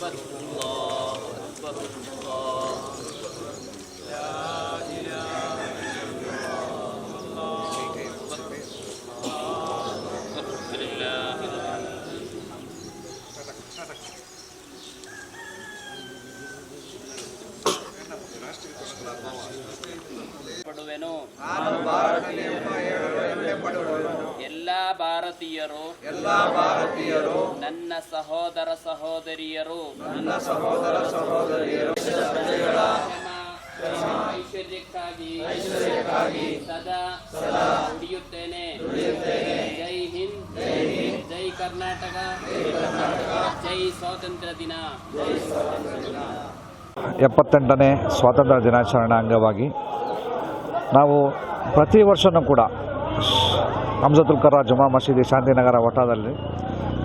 but ಪಡುವೆನು. ಎಲ್ಲ ಭಾರತೀಯರು ಎಲ್ಲ ಭಾರತೀಯರು ನನ್ನ ಸಹೋದರ ಸಹೋದರಿಯರು ನನ್ನ ಸಹೋದರ ಸಹೋದರಿಯರು ಐಶ್ವರ್ಯಕ್ಕಾಗಿ ಐಶ್ವರ್ಯಕ್ಕಾಗಿ ಸದಾ ದುಡಿಯುತ್ತೇನೆ. ಜೈ ಹಿಂದ್ ಜೈ ಕರ್ನಾಟಕ. ಜೈ ಸ್ವಾತಂತ್ರ್ಯ ದಿನ. ಎಪ್ಪತ್ತೆಂಟನೇ ಸ್ವಾತಂತ್ರ್ಯ ದಿನಾಚರಣೆ ಅಂಗವಾಗಿ ನಾವು ಪ್ರತಿ ವರ್ಷವೂ ಕೂಡ ಹಮ್ಜತುಲ್ ಕರ ಜುಮಾ ಮಸೀದಿ ಶಾಂತಿನಗರ ವಟಾದಲ್ಲಿ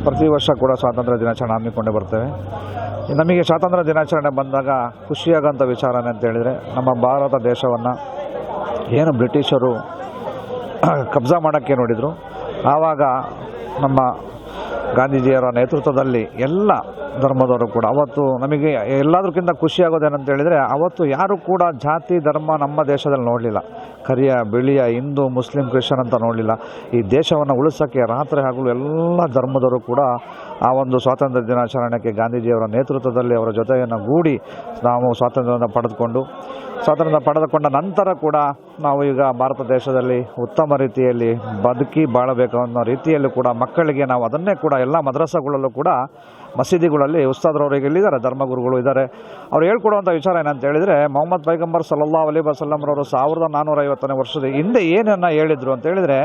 ಪ್ರತಿ ವರ್ಷ ಕೂಡ ಸ್ವಾತಂತ್ರ್ಯ ದಿನಾಚರಣೆ ಹಮ್ಮಿಕೊಂಡು ಬರ್ತೇವೆ. ನಮಗೆ ಸ್ವಾತಂತ್ರ್ಯ ದಿನಾಚರಣೆ ಬಂದಾಗ ಖುಷಿಯಾಗೋಂಥ ವಿಚಾರನೆ ಅಂತ ಹೇಳಿದರೆ ನಮ್ಮ ಭಾರತ ದೇಶವನ್ನು ಏನು ಬ್ರಿಟಿಷರು ಕಬ್ಜಾ ಮಾಡೋಕ್ಕೆ ನೋಡಿದರು, ಆವಾಗ ನಮ್ಮ ಗಾಂಧೀಜಿಯವರ ನೇತೃತ್ವದಲ್ಲಿ ಎಲ್ಲ ಧರ್ಮದವರು ಕೂಡ, ಅವತ್ತು ನಮಗೆ ಎಲ್ಲದಕ್ಕಿಂತ ಖುಷಿಯಾಗೋದೇನಂತ ಹೇಳಿದರೆ, ಅವತ್ತು ಯಾರು ಕೂಡ ಜಾತಿ, ಧರ್ಮ ನಮ್ಮ ದೇಶದಲ್ಲಿ ನೋಡಲಿಲ್ಲ. ಕರಿಯ, ಬಿಳಿಯ, ಹಿಂದೂ, ಮುಸ್ಲಿಂ, ಕ್ರಿಶ್ಚಿಯನ್ ಅಂತ ನೋಡಲಿಲ್ಲ. ಈ ದೇಶವನ್ನು ಉಳಿಸೋಕ್ಕೆ ರಾತ್ರಿ ಹಗಲು ಎಲ್ಲ ಧರ್ಮದವರು ಕೂಡ ಆ ಒಂದು ಸ್ವಾತಂತ್ರ್ಯ ದಿನಾಚರಣೆಗೆ ಗಾಂಧೀಜಿಯವರ ನೇತೃತ್ವದಲ್ಲಿ ಅವರ ಜೊತೆಯನ್ನು ಗೂಡಿ ನಾವು ಸ್ವಾತಂತ್ರ್ಯವನ್ನು ಪಡೆದುಕೊಂಡು ಸ್ವಾತಂತ್ರ್ಯ ಪಡೆದುಕೊಂಡ ನಂತರ ಕೂಡ ನಾವು ಈಗ ಭಾರತ ದೇಶದಲ್ಲಿ ಉತ್ತಮ ರೀತಿಯಲ್ಲಿ ಬದುಕಿ ಬಾಳಬೇಕು ಅನ್ನೋ ರೀತಿಯಲ್ಲೂ ಕೂಡ ಮಕ್ಕಳಿಗೆ ನಾವು ಅದನ್ನೇ ಕೂಡ ಎಲ್ಲ ಮದ್ರಸಾಗಳಲ್ಲೂ ಕೂಡ ಮಸೀದಿಗಳಲ್ಲಿ ಉಸ್ತಾದ್ರವರಿಗೆ ಇಲ್ಲಿದ್ದಾರೆ ಧರ್ಮಗುರುಗಳು ಇದ್ದಾರೆ. ಅವ್ರು ಹೇಳ್ಕೊಡುವಂಥ ವಿಚಾರ ಏನಂತ ಹೇಳಿದರೆ, ಮೊಹಮ್ಮದ್ ಪೈಗಂಬರ್ ಸಲ್ಲಲ್ಲಾ ಅಲಿ ಬಸಲ್ಲಮ್ರವರು ಸಾವಿರದ ನಾನ್ನೂರ ಐವತ್ತನೇ ವರ್ಷದ ಹಿಂದೆ ಏನನ್ನು ಹೇಳಿದರು ಅಂತ ಹೇಳಿದರೆ,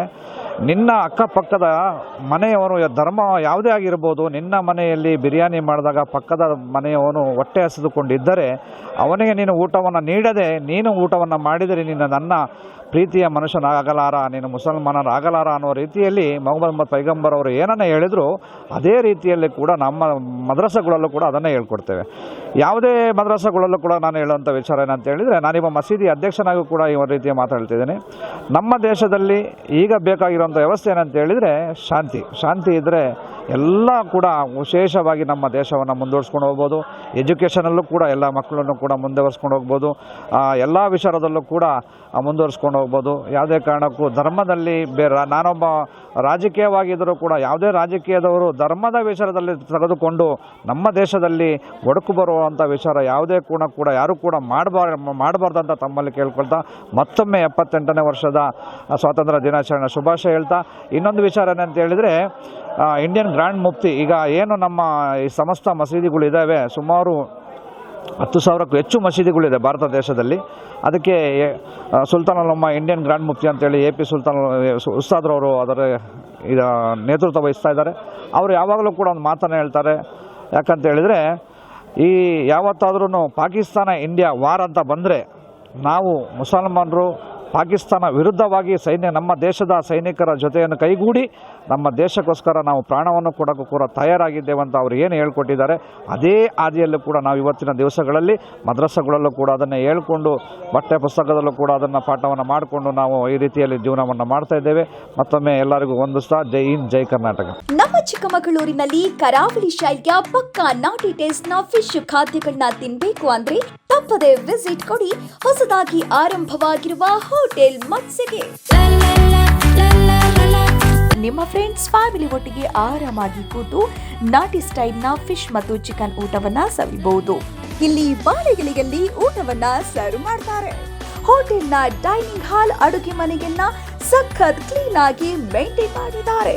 ನಿನ್ನ ಅಕ್ಕಪಕ್ಕದ ಮನೆಯವನು ಧರ್ಮ ಯಾವುದೇ ಆಗಿರ್ಬೋದು, ನಿನ್ನ ಮನೆಯಲ್ಲಿ ಬಿರಿಯಾನಿ ಮಾಡಿದಾಗ ಪಕ್ಕದ ಮನೆಯವನು ಹೊಟ್ಟೆ ಹಸಿದುಕೊಂಡಿದ್ದರೆ, ಅವನಿಗೆ ನೀನು ಊಟವನ್ನು ನೀಡದೆ, ನೀನು ಊಟವನ್ನು ಮಾಡಿದರೆ ನಿನ್ನ ನನ್ನ ಪ್ರೀತಿಯ ಮನುಷ್ಯನಾಗಲಾರ, ನೀನು ಮುಸಲ್ಮಾನರಾಗಲಾರ ಅನ್ನೋ ರೀತಿಯಲ್ಲಿ ಮೊಹಮ್ಮದ್ ಪೈಗಂಬರ್ ಅವರು ಏನನ್ನ ಹೇಳಿದರು, ಅದೇ ರೀತಿಯಲ್ಲಿ ಕೂಡ ನಮ್ಮ ಮದ್ರಸಗಳಲ್ಲೂ ಕೂಡ ಅದನ್ನೇ ಹೇಳ್ಕೊಡ್ತೇವೆ. ಯಾವುದೇ ಮದ್ರಸಗಳಲ್ಲೂ ಕೂಡ ನಾನು ಹೇಳುವಂಥ ವಿಚಾರ ಏನಂತ ಹೇಳಿದರೆ ನಾನಿವ ಮಸೀದಿ ಅಧ್ಯಕ್ಷನಾಗೂ ಕೂಡ ಈ ಒಂದು ರೀತಿಯ ಮಾತಾಡ್ತಿದ್ದೀನಿ ನಮ್ಮ ದೇಶದಲ್ಲಿ ಈಗ ಬೇಕಾಗಿರುವಂಥ ವ್ಯವಸ್ಥೆ ಏನಂತ ಹೇಳಿದರೆ ಶಾಂತಿ. ಶಾಂತಿ ಇದ್ದರೆ ಎಲ್ಲ ಕೂಡ ವಿಶೇಷವಾಗಿ ನಮ್ಮ ದೇಶವನ್ನು ಮುಂದುವರ್ಸ್ಕೊಂಡು ಹೋಗ್ಬೋದು. ಎಜುಕೇಷನಲ್ಲೂ ಕೂಡ ಎಲ್ಲ ಮಕ್ಕಳನ್ನು ಕೂಡ ಮುಂದುವರ್ಸ್ಕೊಂಡು ಹೋಗ್ಬೋದು. ಎಲ್ಲ ವಿಚಾರದಲ್ಲೂ ಕೂಡ ಮುಂದುವರ್ಸ್ಕೊಂಡು ಹೋಗ್ಬೋದು. ಯಾವುದೇ ಕಾರಣಕ್ಕೂ ಧರ್ಮದಲ್ಲಿ ಬೇರೆ, ನಾನೊಬ್ಬ ರಾಜಕೀಯವಾಗಿದ್ದರೂ ಕೂಡ ಯಾವುದೇ ರಾಜಕೀಯದವರು ಧರ್ಮದ ವಿಚಾರದಲ್ಲಿ ತೆಗೆದುಕೊಂಡು ನಮ್ಮ ದೇಶದಲ್ಲಿ ಒಡಕು ಬರುವಂಥ ವಿಚಾರ ಯಾವುದೇ ಕೂಡ ಕೂಡ ಯಾರು ಕೂಡ ಮಾಡಬಾರ ಅಂತ ತಮ್ಮಲ್ಲಿ ಕೇಳ್ಕೊಳ್ತಾ ಮತ್ತೊಮ್ಮೆ ಎಪ್ಪತ್ತೆಂಟನೇ ವರ್ಷದ ಸ್ವಾತಂತ್ರ್ಯ ದಿನಾಚರಣೆ ಶುಭಾಶಯ ಹೇಳ್ತಾ. ಇನ್ನೊಂದು ವಿಚಾರ ಏನಂತ ಹೇಳಿದರೆ ಇಂಡಿಯನ್ ಗ್ರ್ಯಾಂಡ್ ಮುಫ್ತಿ ಈಗ ಏನು ನಮ್ಮ ಈ ಸಮಸ್ತ ಮಸೀದಿಗಳಿದ್ದಾವೆ ಸುಮಾರು ಹತ್ತು ಸಾವಿರಕ್ಕೂ ಹೆಚ್ಚು ಮಸೀದಿಗಳಿದೆ ಭಾರತ ದೇಶದಲ್ಲಿ. ಅದಕ್ಕೆ ಸುಲ್ತಾನಲ್ಲಮ್ಮ ಸುಲ್ತಾನ್ ಇಂಡಿಯನ್ ಗ್ರ್ಯಾಂಡ್ ಮುಫ್ತಿ ಅಂತೇಳಿ ಎ ಪಿ ಸುಲ್ತಾನ್, ಉಸ್ತಾದ್ರವರು ಅದರ ನೇತೃತ್ವ ವಹಿಸ್ತಾ ಇದ್ದಾರೆ. ಅವರು ಯಾವಾಗಲೂ ಕೂಡ ಒಂದು ಮಾತನ್ನು ಹೇಳ್ತಾರೆ. ಯಾಕಂತ ಹೇಳಿದರೆ, ಈ ಯಾವತ್ತಾದ್ರೂ ಪಾಕಿಸ್ತಾನ ಇಂಡಿಯಾ ವಾರ್ ಅಂತ ಬಂದರೆ ನಾವು ಮುಸಲ್ಮಾನರು ಪಾಕಿಸ್ತಾನ ವಿರುದ್ಧವಾಗಿ ಸೈನ್ಯ ನಮ್ಮ ದೇಶದ ಸೈನಿಕರ ಜೊತೆಯನ್ನು ಕೈಗೂಡಿ ನಮ್ಮ ದೇಶಕ್ಕೋಸ್ಕರ ನಾವು ಪ್ರಾಣವನ್ನು ಕೊಡೋಕ್ಕೂ ಕೂಡ ತಯಾರಾಗಿದ್ದೇವೆ ಅಂತ ಅವರು ಏನು ಹೇಳ್ಕೊಟ್ಟಿದ್ದಾರೆ. ಅದೇ ಹಾದಿಯಲ್ಲೂ ಕೂಡ ನಾವು ಇವತ್ತಿನ ದಿವಸಗಳಲ್ಲಿ ಮದ್ರಸಗಳಲ್ಲೂ ಕೂಡ ಅದನ್ನು ಹೇಳ್ಕೊಂಡು ಬಟ್ಟೆ ಪುಸ್ತಕದಲ್ಲೂ ಕೂಡ ಅದನ್ನು ಪಾಠವನ್ನು ಮಾಡಿಕೊಂಡು ನಾವು ಈ ರೀತಿಯಲ್ಲಿ ಜೀವನವನ್ನು ಮಾಡ್ತಾ ಇದ್ದೇವೆ. ಮತ್ತೊಮ್ಮೆ ಎಲ್ಲರಿಗೂ ಹೊಂದಿಸ್ತಾ ಜೈ ಹಿಂದ್, ಜೈ ಕರ್ನಾಟಕ. ನಮ್ಮ ಚಿಕ್ಕಮಗಳೂರಿನಲ್ಲಿ ಕರಾವಳಿ ಶೈಲಿಯ ಪಕ್ಕಾ ನಾಟಿ ಟೇಸ್ಟ್ನ ಫಿಶ್ ಖಾದ್ಯಗಳನ್ನ ತಿನ್ಬೇಕು ಅಂದ್ರೆ ತಪ್ಪದೆ ವಿಸಿಟ್ ಕೊಡಿ ಹೊಸದಾಗಿ ಆರಂಭವಾಗಿರುವ ಹೋಟೆಲ್ ಮತ್ಸ್ಯಗೆ. ನಿಮ್ಮ ಫ್ರೆಂಡ್ಸ್ ಫ್ಯಾಮಿಲಿ ಒಟ್ಟಿಗೆ ಆರಾಮಾಗಿ ಕೂತು ನಾಟಿ ಸ್ಟೈಲ್ನ ಫಿಶ್ ಮತ್ತು ಚಿಕನ್ ಊಟವನ್ನ ಸವಿಬಹುದು. ಇಲ್ಲಿ ಬಾಳೆಗಳಿಗೆಲ್ಲಿ ಊಟವನ್ನ ಸರ್ವ್ ಮಾಡ್ತಾರೆ. ಹೋಟೆಲ್ನ ಡೈನಿಂಗ್ ಹಾಲ್ ಅಡುಗೆ ಮನೆಯನ್ನ ಸಖತ್ ಕ್ಲೀನ್ ಆಗಿ ಮೇಂಟೈನ್ ಮಾಡಿದ್ದಾರೆ.